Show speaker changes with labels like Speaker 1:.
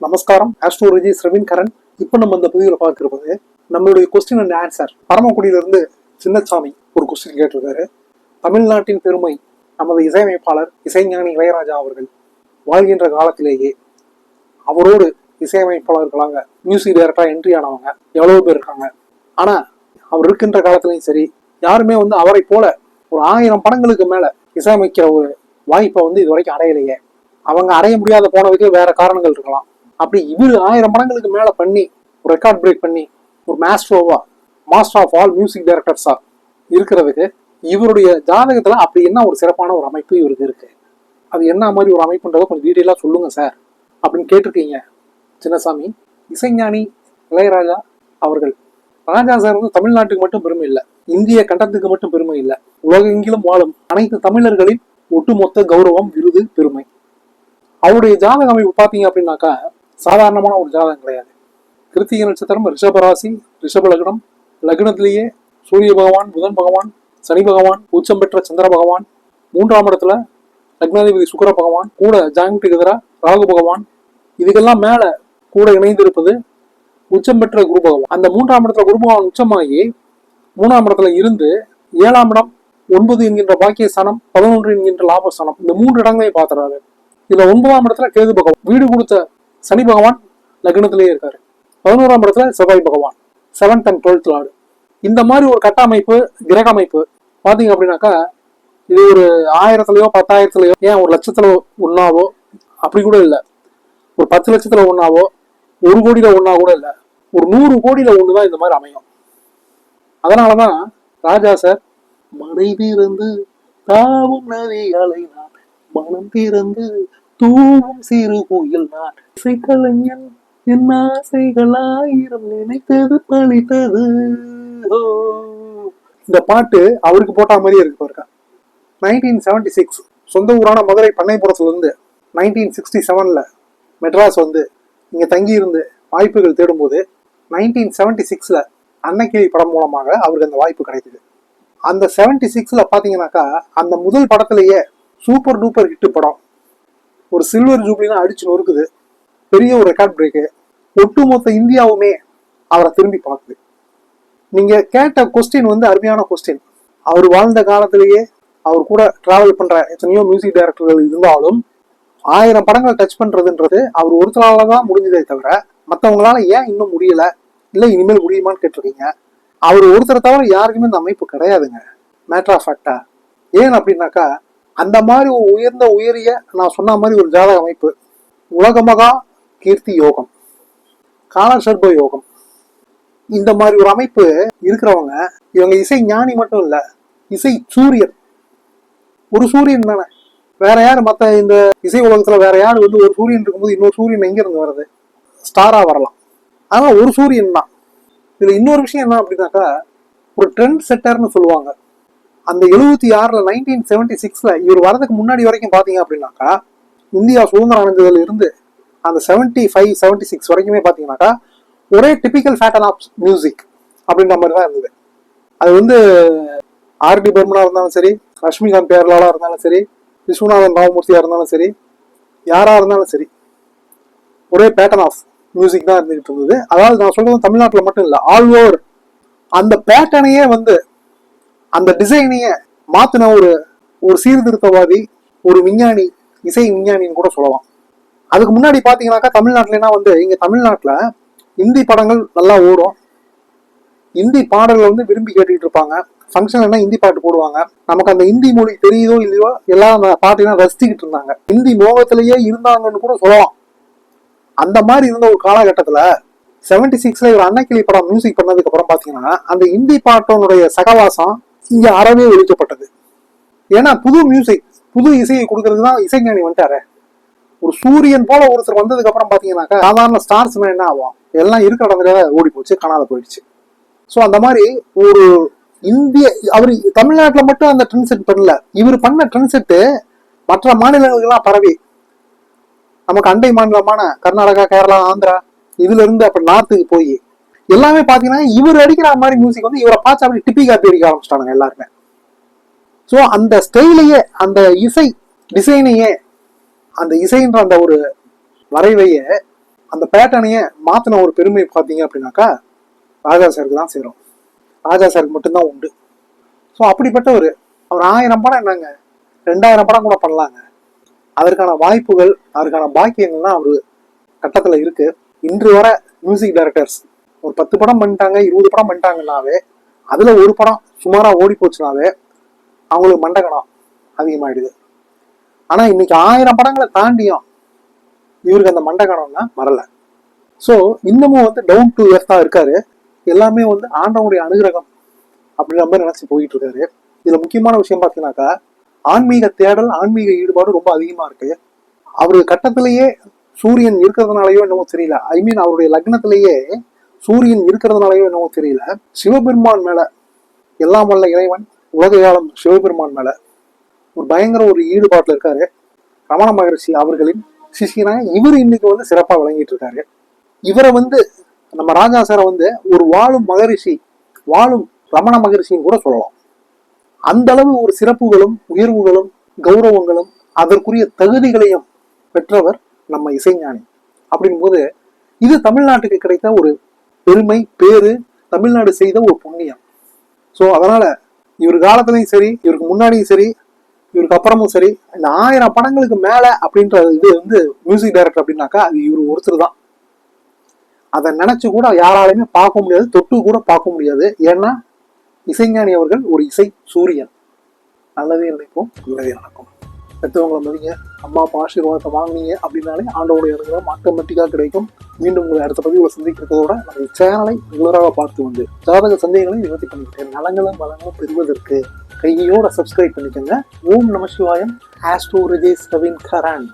Speaker 1: நமஸ்காரம். ஆஸ்ட்ரோலஜி ஸ்ரவின் கரண் இப்போ நம்ம இந்த பதிவில் பார்க்கிறது நம்மளுடைய கொஸ்டின் அண்ட் ஆன்சர் பரமக்குடியிலிருந்து சின்னசாமி ஒரு கொஸ்டின் கேட்டிருக்காரு. தமிழ்நாட்டின் பெருமை நமது இசையமைப்பாளர் இசைஞானி இளையராஜா அவர்கள் வாழ்கின்ற காலத்திலேயே அவரோடு இசையமைப்பாளர்களாக மியூசிக் டைரக்டராக என்ட்ரி ஆனவங்க எவ்வளவு பேர் இருக்காங்க. ஆனா அவர் இருக்கின்ற காலத்திலையும் சரி யாருமே வந்து அவரை போல ஒரு ஆயிரம் படங்களுக்கு மேல இசையமைக்கிற ஒரு வாய்ப்பை வந்து இது வரைக்கும் அடையலையே. அவங்க அடைய முடியாத போனதுக்கு வேற காரணங்கள் இருக்கலாம். அப்படி இவர் ஆயிரம் படங்களுக்கு மேல பண்ணி ஒரு ரெக்கார்ட் பிரேக் பண்ணி ஒரு மாஸ்டரோவா மாஸ்டர் ஆஃப் ஆல் மியூசிக் டைரக்டர்ஸா இருக்கிறதுக்கு இவருடைய ஜாதகத்துல அப்படி என்ன ஒரு சிறப்பான ஒரு அமைப்பு இவருக்கு இருக்கு? அது என்ன மாதிரி ஒரு அமைப்புன்றதை கொஞ்சம் டீட்டெயிலாக சொல்லுங்க சார் அப்படின்னு கேட்டிருக்கீங்க. சின்னசாமி இசைஞானி இளையராஜா அவர்கள். ராஜா சார் வந்து தமிழ்நாட்டுக்கு மட்டும் பெருமை இல்லை. இந்திய கண்டத்துக்கு மட்டும் பெருமை இல்லை. உலகெங்கிலும் வாழும் அனைத்து தமிழர்களின் ஒட்டுமொத்த கௌரவம் விருது பெருமை. அவருடைய ஜாதக அமைப்பு பார்த்தீங்க அப்படின்னாக்கா சாதாரணமான ஒரு ஜாதகம் கிடையாது. கிருத்திகை நட்சத்திரம் ரிஷபராசி ரிஷப லக்னம் லக்னத்திலேயே சூரிய பகவான் புதன் பகவான் சனி பகவான் உச்சம் பெற்ற சந்திர பகவான் மூன்றாம் இடத்துல லக்னாதிபதி சுக்கிர பகவான் கூட ஜாயிண்ட் எதிராக ராகு பகவான் இதுக்கெல்லாம் மேல கூட இணைந்திருப்பது உச்சம் பெற்ற குரு பகவான். அந்த மூன்றாம் இடத்துல குரு பகவான் உச்சமாகி மூணாம் இடத்துல இருந்து ஏழாம் இடம் ஒன்பது என்கின்ற பாக்கியஸ்தானம் பதினொன்று என்கின்ற லாபஸ்தானம் இந்த மூன்று இடங்களையும் பார்த்துறாரு. இதுல ஒன்பதாம் இடத்துல கேது பகவான். வீடு கொடுத்த சனி பகவான் லக்னத்திலேயே இருக்காரு. பதினோராம் இடத்துல செவ்வாய் பகவான் செவன்த் அண்ட் டுவெல்த் லார்டு இந்த மாதிரி ஒரு கட்டமைப்பு கிரக அமைப்பு பாத்தீங்க அப்படின்னாக்கா இது ஒரு ஆயிரத்துலயோ பத்தாயிரத்துலயோ ஏன் ஒரு லட்சத்துல ஒன்றாவோ அப்படி கூட இல்லை. ஒரு பத்து லட்சத்துல ஒன்றாவோ ஒரு கோடியில ஒன்றா கூட இல்லை. ஒரு நூறு கோடியில ஒண்ணுதான் இந்த மாதிரி அமையும். அதனாலதான் ராஜா சார் மனைவி திறந்து தாவும் நதிகளை நான் மனம் திறந்து தூவும் சிறு கோயில் நான் இசைக்கலைஞன் என் ஆசைகளாயிரம் நினைத்தது பழித்தது இந்த பாட்டு அவருக்கு போட்ட மாதிரியே இருக்கு பாருங்க நைன்டீன் செவன்டி சிக்ஸ் சொந்த ஊரான மதுரை பண்ணைப்புறத்துல இருந்து நைன்டீன் சிக்ஸ்டி செவன்ல மெட்ராஸ் வந்து இங்க தங்கி இருந்து வாய்ப்புகள் தேடும்போது நைன்டீன் செவன்டி சிக்ஸ்ல அன்னக்கிளி படம் மூலமாக அவருக்கு அந்த வாய்ப்பு கிடைக்குது அந்த செவன்டி சிக்ஸ்ல பாத்தீங்கன்னாக்கா அந்த முதல் படத்திலேயே சூப்பர் டூப்பர் ஹிட் படம் ஒரு சில்வர் ஜூப்ளினா அடிச்சு நொறுக்குது. பெரிய ஒரு ரெக்கார்ட் பிரேக்கு ஒட்டுமொத்த இந்தியாவுமே அவரை திரும்பி பார்க்குது. நீங்க கேட்ட கொஸ்டின் வந்து அருமையான கொஸ்டின் அவர் வாழ்ந்த காலத்திலேயே அவர் கூட டிராவல் பண்ற எத்தனையோ மியூசிக் டைரக்டர்கள் இருந்தாலும் ஆயிரம் படங்களை டச் பண்றதுன்றது அவர் ஒருத்தரால தான் முடிஞ்சதே தவிர மற்றவங்களால ஏன் இன்னும் முடியல? இல்லை இனிமேல் முடியுமான்னு கேட்டிருக்கீங்க. அவர் ஒருத்தரை தவிர யாருக்குமே இந்த அமைப்பு கிடையாதுங்க. மேட்ரா ஃபேக்டா ஏன் அப்படின்னாக்கா அந்த மாதிரி ஒரு உயர்ந்த உயரிய நான் சொன்ன மாதிரி ஒரு ஜாதக அமைப்பு. உலகமகா கீர்த்தி யோகம். காலசர்ப யோகம். இந்த மாதிரி ஒரு அமைப்பு இருக்கிறவங்க இவங்க இசை ஞானி மட்டும் இல்லை இசை சூரியன். ஒரு சூரியன் தானே. வேற யார்? மற்ற இந்த இசை உலகத்தில் வேற யார் வந்து ஒரு சூரியன் இருக்கும்போது இன்னொரு சூரியன் எங்கேருந்து வருது? ஸ்டாராக வரலாம். ஆனால் ஒரு சூரியன் தான். இதில் இன்னொரு விஷயம் என்ன அப்படின்னாக்கா ஒரு ட்ரெண்ட் செட்டர்னு சொல்லுவாங்க. அந்த எழுபத்தி ஆறுல நைன்டீன் செவன்டி சிக்ஸ்ல இவர் வரதுக்கு முன்னாடி வரைக்கும் பாத்தீங்க அப்படின்னாக்கா இந்தியா சுதந்திரம் அடைஞ்சதுல இருந்து அந்த செவன்டி ஃபைவ் செவன்டி சிக்ஸ் வரைக்குமே பாத்தீங்கன்னாக்கா ஒரே டிபிக்கல் ஃபேட்டன் ஆஃப் மியூசிக் அப்படின்ற மாதிரி தான் இருந்தது. அது வந்து ஆர்டி பர்மனா இருந்தாலும் சரி ரஷ்மிகாந்த் பேரலாலா இருந்தாலும் சரி விஸ்வநாதன் ராமமூர்த்தியா இருந்தாலும் சரி யாரா இருந்தாலும் சரி ஒரே பேட்டர்ன் ஆஃப் மியூசிக் தான் இருந்துகிட்டு இருந்தது. அதாவது நான் சொல்றது தமிழ்நாட்டில் மட்டும் இல்லை ஆல் ஓவர் அந்த பேட்டர்னையே வந்து அந்த டிசைனையே மாத்தின ஒரு ஒரு சீர்திருத்தவாதி ஒரு விஞ்ஞானி இசை விஞ்ஞானின்னு கூட சொல்லலாம். அதுக்கு முன்னாடி பாத்தீங்கன்னாக்கா தமிழ்நாட்டிலனா வந்து இங்க தமிழ்நாட்டுல இந்தி படங்கள் நல்லா ஓடும். இந்தி பாடல்கள் வந்து விரும்பி கேட்டுக்கிட்டு இருப்பாங்க ஃபங்க்ஷன்லன்னா இந்தி பாட்டு போடுவாங்க. நமக்கு அந்த இந்தி மொழி தெரியுதோ இல்லையோ எல்லாம் அந்த பாட்டெல்லாம் ரசிச்சுக்கிட்டு இருந்தாங்க. இந்தி மோகத்திலேயே இருந்தாங்கன்னு கூட சொல்லலாம். அந்த மாதிரி இருந்த ஒரு காலகட்டத்தில் செவன்டி சிக்ஸில் இவர் அன்னக்கிளி படம் மியூசிக் பண்ணதுக்கு அப்புறம் அந்த இந்தி பாட்டோனுடைய சகவாசம் இங்க அறவே ஒழிக்கப்பட்டது. ஏன்னா புது மியூசிக் புது இசையை கொடுக்கறது தான் இசைஞானி வந்துட்டாரு. ஒரு சூரியன் போல ஒருத்தர் வந்ததுக்கு அப்புறம் பாத்தீங்கன்னாக்கா சாதாரண ஸ்டார்ஸ் என்ன ஆகும் எல்லாம் இருக்கிற இடத்துல ஓடி போச்சு காணாத போயிடுச்சு. ஸோ அந்த மாதிரி ஒரு இந்திய அவர் தமிழ்நாட்டுல மட்டும் அந்த ட்ரெண்ட் செட் பண்ணல. இவர் பண்ண ட்ரெண்ட் செட்டு மற்ற மாநிலங்களுக்கெல்லாம் பரவி. நமக்கு அண்டை மாநிலமான கர்நாடகா கேரளா ஆந்திரா இதுல இருந்து அப்ப நார்த்துக்கு போய் எல்லாமே பாத்தீங்கன்னா இவர் அடிக்கிற மாதிரி மியூசிக் வந்து இவரை பார்த்து அப்படி டிப்பி காப்பி அடிக்க ஆரம்பிச்சிட்டாங்க எல்லாருமே. ஸோ அந்த ஸ்டைலையே அந்த இசை டிசைனையே அந்த இசைன்ற அந்த ஒரு வரைவையே அந்த பேட்டர்னையே மாத்தின ஒரு பெருமை பார்த்தீங்க அப்படின்னாக்கா ராஜா சாருக்கு தான் சேரும். ராஜா சாருக்கு மட்டும்தான் உண்டு. ஸோ அப்படிப்பட்ட ஒரு அவர் ஆயிரம் படம் என்னங்க? ரெண்டாயிரம் படம் கூட பண்ணலாங்க. அதற்கான வாய்ப்புகள் அதற்கான பாக்கியங்கள்லாம் அவர் கட்டத்தில் இருக்கு. இன்று வர மியூசிக் டைரக்டர்ஸ் ஒரு பத்து படம் பண்ணிட்டாங்க இருபது படம் பண்ணிட்டாங்கன்னாவே அதுல ஒரு படம் சுமாரா ஓடி போச்சுனாவே அவங்களுக்கு மண்டகணம் அதிகமாயிடுது. ஆனா இன்னைக்கு ஆயிரம் படங்களை தாண்டியும் இவருக்கு அந்த மண்டகணம்னா வரல. ஸோ இன்னமும் வந்து டவுன் டு எர்த்தா இருக்காரு. எல்லாமே வந்து ஆண்டவனுடைய அனுகிரகம் அப்படின்ற மாதிரி நினைச்சு போயிட்டு இருக்காரு இதுல முக்கியமான விஷயம் பார்த்தீங்கன்னாக்கா ஆன்மீக தேடல் ஆன்மீக ஈடுபாடு ரொம்ப அதிகமா இருக்கு. அவரு கட்டத்திலேயே சூரியன் இருக்கிறதுனாலயோ என்னமோ தெரியல. ஐ மீன் அவருடைய லக்னத்திலேயே சூரியன் இருக்கிறதுனாலயோ என்னவோ தெரியல. சிவபெருமான் மேல எல்லாம் வல்ல இறைவன் உலக காலம் சிவபெருமான் மேல ஒரு பயங்கர ஒரு ஈடுபாட்டுல இருக்காரு. ரமண மகரிஷி அவர்களின் சிஷியனாக இவர் இன்னைக்கு வந்து சிறப்பா விளங்கிட்டு இருக்காரு. இவரை வந்து நம்ம ராஜா சாரை வந்து ஒரு வாழும் மகரிஷி வாழும் ரமண மகரிஷின்னு கூட சொல்லலாம். அந்த அளவு ஒரு சிறப்புகளும் உயர்வுகளும் கௌரவங்களும் அதற்குரிய தகுதிகளையும் பெற்றவர் நம்ம இசைஞானி. அப்படின் போது இது தமிழ்நாட்டுக்கு கிடைத்த ஒரு பெருமை பேரு தமிழ்நாடு செய்த ஒரு புண்ணியம். ஸோ அதனால இவர் காலத்துலையும் சரி இவருக்கு முன்னாடியும் சரி இவருக்கு அப்புறமும் சரி இந்த ஆயிரம் படங்களுக்கு மேல அப்படின்ற இது வந்து மியூசிக் டைரக்டர் அப்படின்னாக்கா அது இவர் ஒருத்தர் தான். அதை நினைச்சு கூட யாராலையுமே பார்க்க முடியாது தொட்டு கூட பார்க்க முடியாது. ஏன்னா இசைஞானி அவர்கள் ஒரு இசை சூரியன். நல்லதே நினைப்போம் நல்லதே நடக்கும். பெற்றவங்களை மதிங்க. அம்மா அப்பா ஆசீர்வாதத்தை வாங்குனீங்க அப்படின்னாலே ஆண்டோடைய அனுகிரகம் ஆட்டோமேட்டிக்காக கிடைக்கும். மீண்டும் உங்களை அடுத்த பதிவில் சந்திக்கிறதோட நம்ம சேனலை ரெகுலராக பார்த்து வந்து ஜாதக சந்தேகங்களை நிவர்த்தி பண்ணிக்கிட்டேன் நலங்களும் வளங்களும் பெறுவதற்கு கையோட சப்ஸ்கிரைப் பண்ணிக்கோங்க. ஓம் நம சிவாயம். ஆஸ்ட்ரோ ரஜேஷ் கவின் கரான்